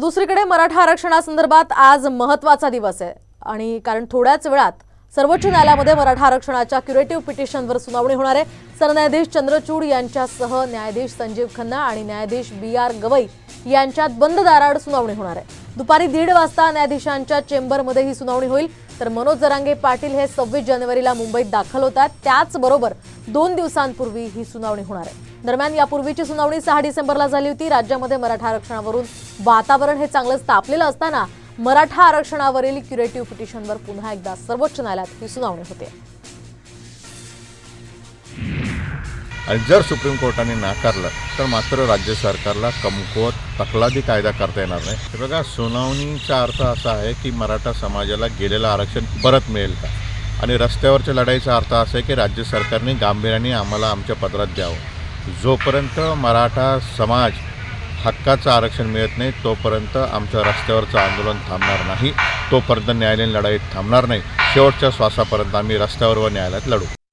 दुसरीकडे मराठा आरक्षणासंदर्भात आज महत्त्वाचा दिवस आहे. आणि कारण थोड्याच वेळात सर्वोच्च न्यायालयामध्ये मराठा आरक्षणाच्या क्युरेटिव्ह पिटिशनवर सुनावणी होणार आहे. सरन्यायाधीश चंद्रचूड यांच्यासह न्यायाधीश संजीव खन्ना आणि न्यायाधीश बी आर गवई यांच्यात बंद दाराआड सुनावणी होणार आहे. दुपारी दीड वाजता न्यायाधीशांच्या चेंबरमध्ये ही सुनावणी होईल. तर मनोज जरांगे पाटील हे सव्वीस जानेवारीला मुंबईत दाखल होतात. त्याचबरोबर दोन दिवसांपूर्वी ही सुनावणी होणार आहे. दरम्यान यापूर्वीची सुनावणी सहा डिसेंबरला झाली होती. राज्यामध्ये मराठा आरक्षणावरून वातावरण हे चांगलंच तापलेलं असताना मराठा आरक्षणावरील क्युरेटिव्ह पिटिशनवर पुन्हा एकदा सर्वोच्च न्यायालयात ही सुनावणी होते. आणि जर सुप्रीम कोर्टाने नाकारलं तर मात्र राज्य सरकारला कमकुवत तकलादी कायदा करता येणार नाही. हे बघा सुनावणीचा अर्थ असा आहे की मराठा समाजाला गेलेलं आरक्षण परत मिळेल का? आणि रस्त्यावरच्या लढाईचा अर्थ असा आहे की राज्य सरकारने गांभीर्याने आम्हाला आमच्या पत्रात द्यावं. जोपर्यंत मराठा समाज हक्काचं आरक्षण मिळत नाही तोपर्यंत आमचं रस्त्यावरचं आंदोलन थांबणार नाही. तोपर्यंत न्यायालयीन लढाई थांबणार नाही. शेवटच्या श्वासापर्यंत आम्ही रस्त्यावर व न्यायालयात लढू.